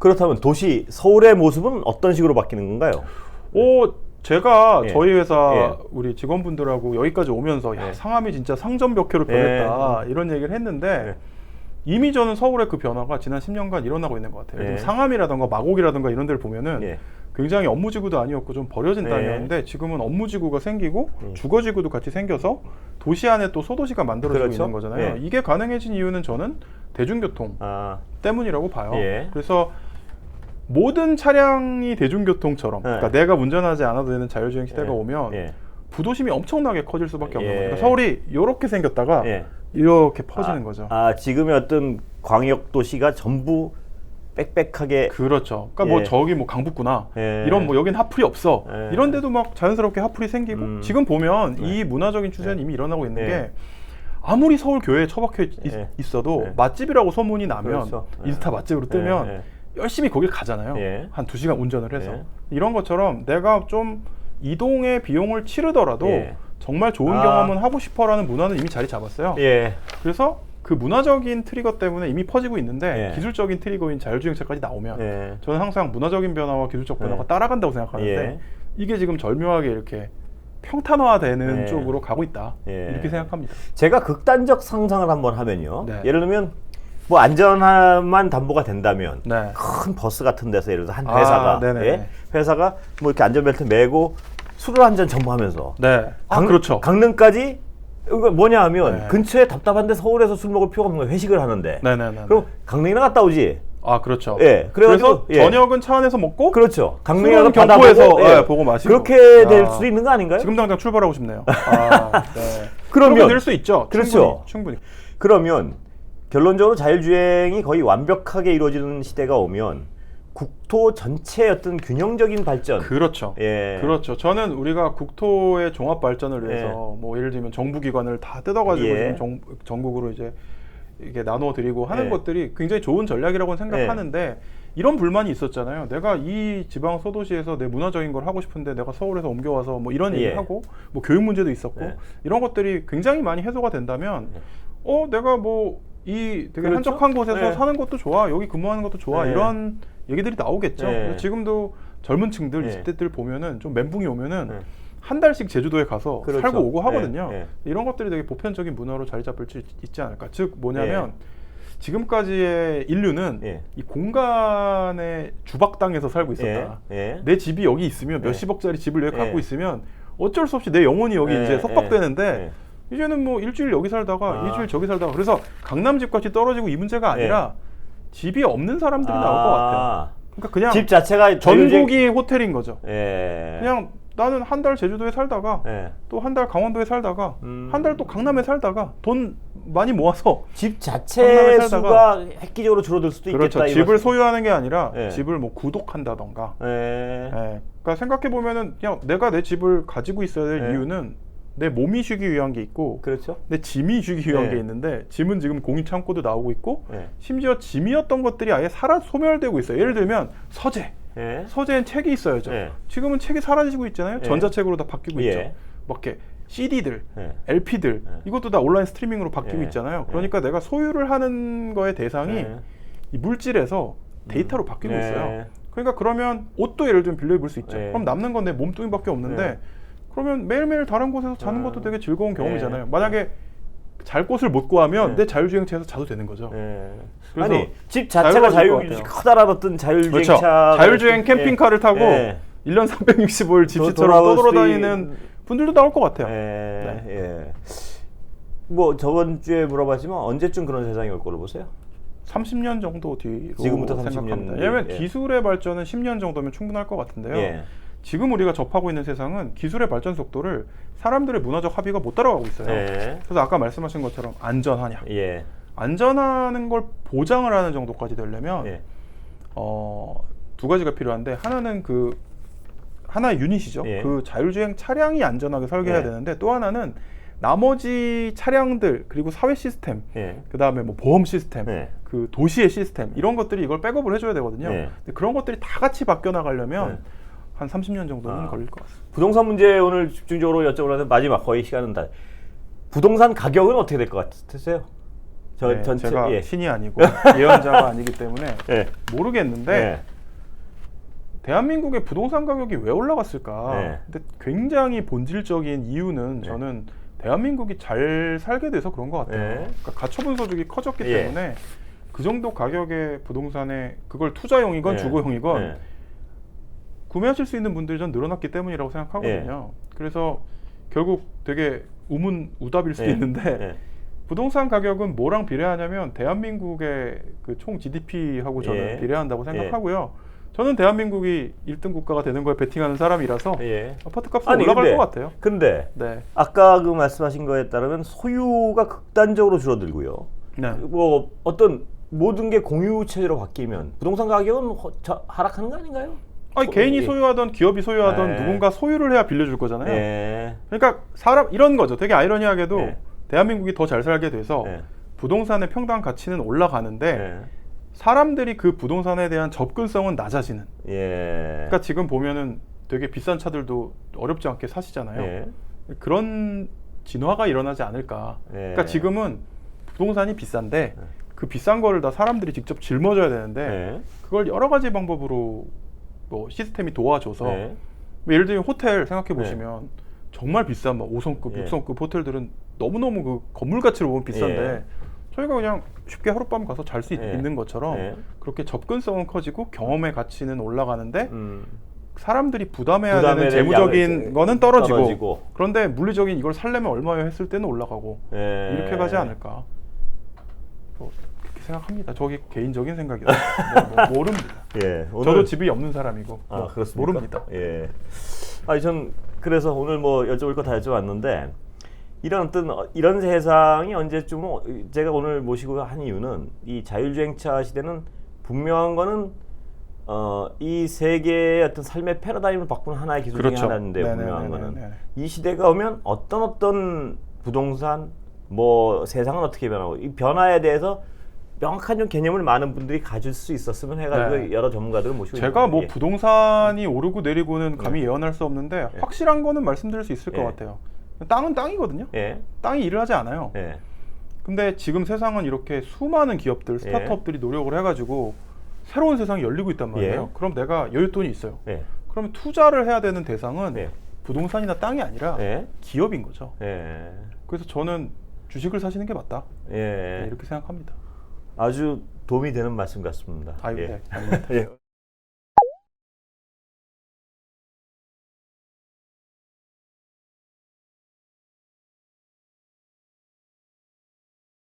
그렇다면 도시 서울의 모습은 어떤 식으로 바뀌는 건가요? 오 제가 예. 저희 회사 예. 우리 직원분들하고 여기까지 오면서 야 예. 상암이 진짜 상점벽해로 변했다 이런 얘기를 했는데 예. 이미 저는 서울의 그 변화가 지난 10년간 일어나고 있는 것 같아요. 예. 상암이라든가 마곡이라든가 이런 데를 보면은 예. 굉장히 업무지구도 아니었고 좀 버려진 예. 땅이었는데 지금은 업무지구가 생기고 음. 주거지구도 같이 생겨서 도시 안에 또 소도시가 만들어지고 그렇죠. 있는 거잖아요. 예. 이게 가능해진 이유는 저는 대중교통 아, 때문이라고 봐요. 예. 그래서 모든 차량이 대중교통처럼 그러니까 내가 운전하지 않아도 되는 자율주행 시대가 예. 오면 예. 부도심이 엄청나게 커질 수밖에 없는 예. 거예요. 그러니까 서울이 이렇게 생겼다가 예. 이렇게 퍼지는 아, 거죠. 아, 지금의 어떤 광역 도시가 전부 빽빽하게 그렇죠. 그러니까 뭐 예. 저기 뭐 강북구나 예. 이런 뭐 여긴 하풀이 없어 예. 이런데도 막 자연스럽게 하풀이 생기고 음. 지금 보면 네. 이 문화적인 추세는 이미 일어나고 있는 예. 게 아무리 서울 교회에 처박혀 있, 예. 어도 예. 맛집이라고 소문이 나면 그렇죠. 예. 인스타 맛집으로 뜨면. 열심히 거길 가잖아요. 예. 한 두 시간 운전을 해서 예. 이런 것처럼 내가 좀 이동의 비용을 치르더라도 예. 정말 좋은 아. 경험은 하고 싶어라는 문화는 이미 자리 잡았어요. 예. 그래서 그 문화적인 트리거 때문에 이미 퍼지고 있는데 예. 기술적인 트리거인 자율주행차까지 나오면 예. 저는 항상 문화적인 변화와 기술적 변화가 예. 따라간다고 생각하는데 예. 이게 지금 절묘하게 이렇게 평탄화되는 예. 쪽으로 가고 있다 예. 이렇게 생각합니다. 제가 극단적 상상을 한번 하면요. 네. 예를 들면 뭐 안전함만 담보가 된다면 네. 큰 버스 같은 데서 예를 들어서 한 아, 회사가 네네. 예? 회사가 뭐 이렇게 안전벨트 매고 술을 한 잔 전무하면서 네. 아, 강- 그렇죠. 강릉까지 이거 뭐냐 하면 네. 근처에 답답한데 서울에서 술 먹을 필요가 없는 거예요. 회식을 하는데. 네네네. 그럼 강릉이나 갔다 오지. 아 그렇죠. 예, 그래가지고, 그래서 예. 저녁은 차 안에서 먹고 그렇죠. 강릉이나 경포에서, 보고, 예, 보고 마시고. 그렇게 될 아. 수도 있는 거 아닌가요? 지금 당장 출발하고 싶네요. 아, 네. 그러면- 그러면 될수 있죠. 그렇죠. 충분히. 충분히. 그러면 결론적으로 자율주행이 거의 완벽하게 이루어지는 시대가 오면 국토 전체의 어떤 균형적인 발전. 그렇죠. 예. 그렇죠. 저는 우리가 국토의 종합 발전을 위해서 예. 뭐 예를 들면 정부 기관을 다 뜯어가지고 예. 정, 전국으로 이제 이게 나눠 드리고 하는 예. 것들이 굉장히 좋은 전략이라고 생각하는데 이런 불만이 있었잖아요. 내가 이 지방 소도시에서 내 문화적인 걸 하고 싶은데 내가 서울에서 옮겨와서 뭐 이런 예. 얘기를 하고 뭐 교육 문제도 있었고 예. 이런 것들이 굉장히 많이 해소가 된다면 어 내가 뭐 이 되게 그렇죠? 한적한 곳에서 예. 사는 것도 좋아 여기 근무하는 것도 좋아 예. 이런 얘기들이 나오겠죠. 예. 그래서 지금도 젊은 층들 예. 20대들 보면은 좀 멘붕이 오면은 예. 한 달씩 제주도에 가서 그렇죠. 살고 오고 하거든요. 예, 예. 이런 것들이 되게 보편적인 문화로 자리 잡을 수 있- 있지 않을까. 즉 뭐냐면 지금까지의 인류는 예. 이 공간의 주박 땅에서 살고 있었다. 예. 예. 내 집이 여기 있으면 예. 몇십억짜리 집을 여기 예. 갖고 있으면 어쩔 수 없이 내 영혼이 여기 예, 이제 석박되는데 예. 이제는 뭐 일주일 여기 살다가 아. 일주일 저기 살다가 그래서 강남집 같이 떨어지고 이 문제가 아니라 집이 없는 사람들이 나올 것 같아요. 아, 그러니까 그냥 집 자체가 전국이 호텔인 거죠. 예. 그냥 나는 한 달 제주도에 살다가 예. 또한 달 강원도에 살다가 음. 한달 또 강남에 살다가 돈 많이 모아서 집 자체 수가 획기적으로 줄어들 수도 그렇죠. 있겠다. 이 집을. 소유하는 게 아니라 예. 집을 뭐 구독한다던가. 예. 예. 그러니까 생각해 보면은 그냥 내가 내 집을 가지고 있어야 될 예. 이유는 내 몸이 쉬기 위한 게 있고 그렇죠. 내 짐이 쉬기 위한 예. 게 있는데 짐은 지금 공인 창고도 나오고 있고 예. 심지어 짐이었던 것들이 아예 사라 소멸되고 있어요. 예를 들면 서재. 예. 서재엔 책이 있어야죠. 예. 지금은 책이 사라지고 있잖아요. 예. 전자책으로 다 바뀌고 예. 있죠. 막 이렇게 CD들, 예. LP들 예. 이것도 다 온라인 스트리밍으로 바뀌고 예. 있잖아요. 그러니까 내가 소유를 하는 거의 대상이 예. 이 물질에서 데이터로 바뀌고 예. 있어요. 그러니까 그러면 옷도 예를 들면 빌려 입을 수 있죠. 예. 그럼 남는 건 내 몸뚱이밖에 없는데 예. 그러면 매일매일 다른 곳에서 자는 아. 것도 되게 즐거운 경험이잖아요. 예. 만약에 잘 곳을 못 구하면 예. 내 자율주행차에서 자도 되는 거죠. 예. 그래서 아니 집 자체가 자유로워질 것 자율 같아요. 커다란 자율주행차 그렇죠. 자율주행 캠핑카를 타고 예. 1년 365일 집시처럼 떠돌아다니는 분들도 나올 것 같아요. 예. 네. 예. 뭐 저번 주에 물어봤지만 언제쯤 그런 세상이 올 거로 보세요? 30년 정도 뒤로 지금부터 30년 생각합니다. 뒤, 왜냐하면 예. 기술의 발전은 10년 정도면 충분할 것 같은데요. 예. 지금 우리가 접하고 있는 세상은 기술의 발전 속도를 사람들의 문화적 합의가 못 따라가고 있어요. 예. 그래서 아까 말씀하신 것처럼 안전하냐, 예. 안전하는 걸 보장을 하는 정도까지 되려면 예. 어, 두 가지가 필요한데 하나는 그 하나의 유닛이죠. 예. 그 자율주행 차량이 안전하게 설계해야 예. 되는데 또 하나는 나머지 차량들 그리고 사회 시스템 예. 그 다음에 뭐 보험 시스템, 예. 그 도시의 시스템 이런 것들이 이걸 백업을 해줘야 되거든요. 예. 근데 그런 것들이 다 같이 바뀌어 나가려면 예. 한 30년 정도는 아. 걸릴 것 같습니다. 부동산 문제 오늘 집중적으로 여쭤보려는 마지막 거의 시간은 다. 부동산 가격은 어떻게 될 것 같으세요? 저 네, 전체 제가 예. 신이 아니고 예언자가 아니기 때문에 예. 모르겠는데 예. 대한민국의 부동산 가격이 왜 올라갔을까? 네. 근데 굉장히 본질적인 이유는 네. 저는 대한민국이 잘 살게 돼서 그런 것 같아요. 네. 그러니까 가처분 소득이 커졌기 예. 때문에 그 정도 가격의 부동산에 그걸 투자용이건 예. 주거용이건 예. 구매하실 수 있는 분들이 전 늘어났기 때문이라고 생각하거든요. 그래서 결국 되게 우문 우답일 수도 예. 있는데 예. 부동산 가격은 뭐랑 비례하냐면 대한민국의 그 총 GDP하고 저는 예. 비례한다고 생각하고요. 저는 대한민국이 1등 국가가 되는 거에 베팅하는 사람이라서 예. 아파트 값은 아니, 올라갈 근데- 것 같아요. 근데 네. 아까 그 말씀하신 거에 따르면 소유가 극단적으로 줄어들고요. 네. 뭐 어떤 모든 게 공유 체제로 바뀌면 부동산 가격은 허- 저- 하락하는 거 아닌가요? 아니 소- 개인이 예. 소유하던 기업이 소유하던 네. 누군가 소유를 해야 빌려줄 거잖아요. 예. 그러니까 사람 이런 거죠. 되게 아이러니하게도 네. 대한민국이 더 잘 살게 돼서 예. 부동산의 평당 가치는 올라가는데 예. 사람들이 그 부동산에 대한 접근성은 낮아지는. 예. 그러니까 지금 보면은 되게 비싼 차들도 어렵지 않게 사시잖아요. 예. 그런 진화가 일어나지 않을까. 예. 그러니까 지금은 부동산이 비싼데 그 비싼 거를 다 사람들이 직접 짊어져야 되는데 예. 그걸 여러 가지 방법으로 뭐 시스템이 도와줘서 예. 뭐 예를 들면 호텔 생각해 보시면 정말 비싼 막 5성급, 예. 6성급 호텔들은 너무너무 그 건물 가치로 보면 비싼데 예. 저희가 그냥 쉽게 하룻밤 가서 잘 수 예. 있는 것처럼 예. 그렇게 접근성은 커지고 경험의 가치는 올라가는데 음. 사람들이 부담해야 되는 재무적인 거는 떨어지고, 떨어지고. 그런데 물리적인 이걸 살려면 얼마요 했을 때는 올라가고 예. 이렇게 가지 않을까 뭐 그렇게 생각합니다. 저기 개인적인 생각이라 뭐, 뭐 모릅니다. 예. 저도 집이 없는 사람이고 아, 뭐 그렇습니까? 모릅니다. 예. 아니 전 그래서 오늘 뭐 여쭤볼 거 다 여쭤봤는데 이런 어떤 어, 이런 세상이 언제쯤 어, 제가 오늘 모시고 한 이유는 이 자율주행차 시대는 분명한 거는 어, 이 세계의 어떤 삶의 패러다임을 바꾸는 하나의 기술 그렇죠. 중에 하나인데. 분명한 거는 이 시대가 오면 어떤 어떤 부동산 뭐 세상은 어떻게 변하고 이 변화에 대해서 명확한 좀 개념을 많은 분들이 가질 수 있었으면 해가지고 네. 여러 전문가들을 모시고 제가 뭐. 부동산이 오르고 내리고는 감히 예언할 수 없는데 예. 확실한 거는 말씀드릴 수 있을 것 예. 같아요. 땅은 땅이거든요. 예. 땅이 일을 하지 않아요. 예. 근데 지금 세상은 이렇게 수많은 기업들, 스타트업들이 노력을 해가지고 새로운 세상이 열리고 있단 말이에요. 예. 그럼 내가 여윳돈이 있어요. 예. 그러면 투자를 해야 되는 대상은 예. 부동산이나 땅이 아니라 예. 기업인 거죠. 예. 그래서 저는 주식을 사시는 게 맞다. 예. 네, 이렇게 생각합니다. 아주 도움이 되는 말씀 같습니다. 아유, 예. 네. 예.